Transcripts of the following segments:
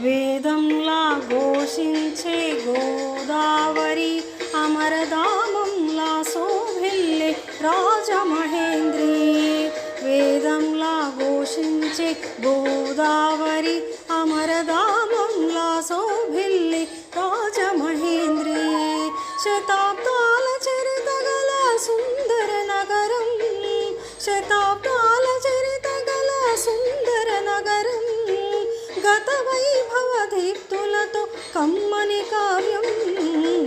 వేదంలా ఘోషించే గోదావరి అమరధామంలా శోభిల్లే రాజమహేంద్రి. వేదంలా ఘోషించే గోదావరి అమరధామంలా శోభిల్లే రాజమహేంద్రి. కమ్మని కావ్యం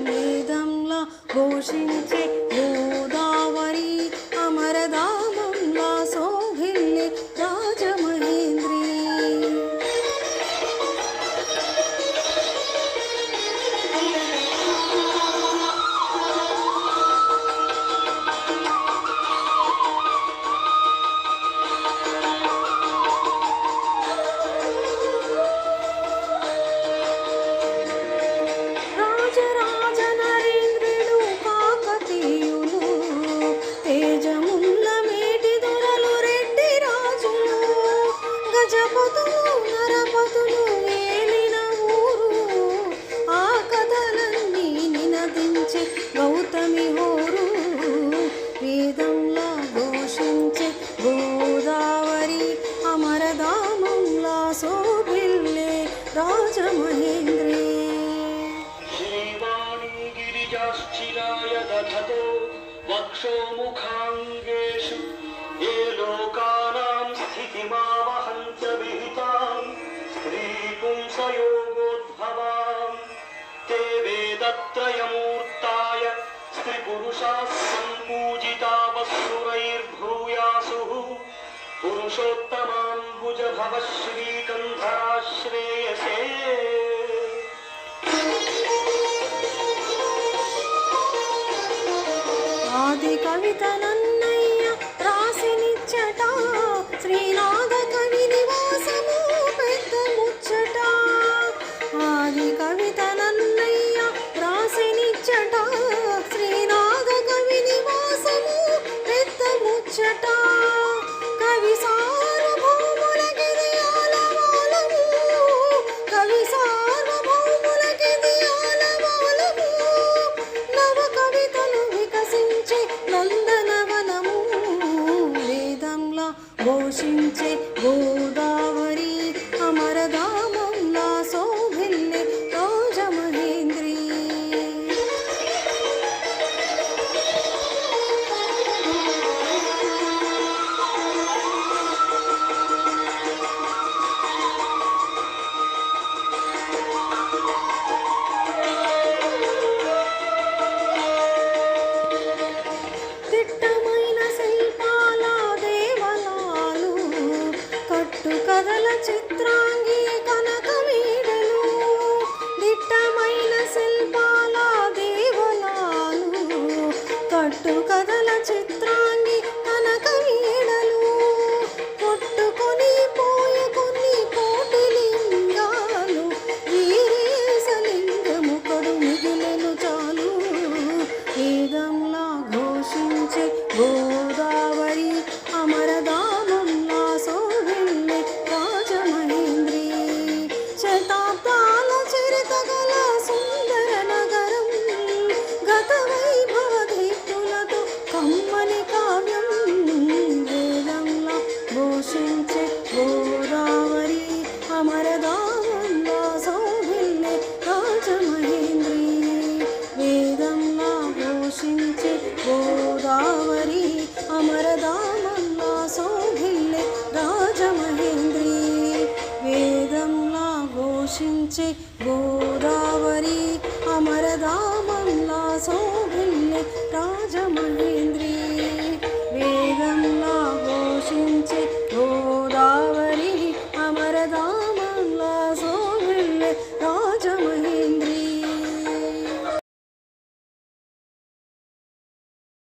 వేదంలో ఘోషించే నరపతులు నరపతులు ఏలిన ఊరు ఆ కథలన్నీ నినదించే గోదావరి అమరధామంలా సోబిల్లే రాజమహేంద్రే. पुरुषास्सन्मूजितावस्सुरैर्भूयासुः पुरुषोत्तमाम्बुज भवः श्रीकन्धराश्रेयसे आदिकवितना ఘోషించే గోదా పట్టు కథల చిత్రాన్ని కనక వీణలు కొట్టుకొని పోయే కొన్ని కోటి లింగాలు వీరేశలింగము కడు మిగిలను చాలు. వేదంలా ఘోషించే గోదావరి అమరదా రక్షించి గోదావరి అమరధామంలా సోభిల్లే రాజమణి.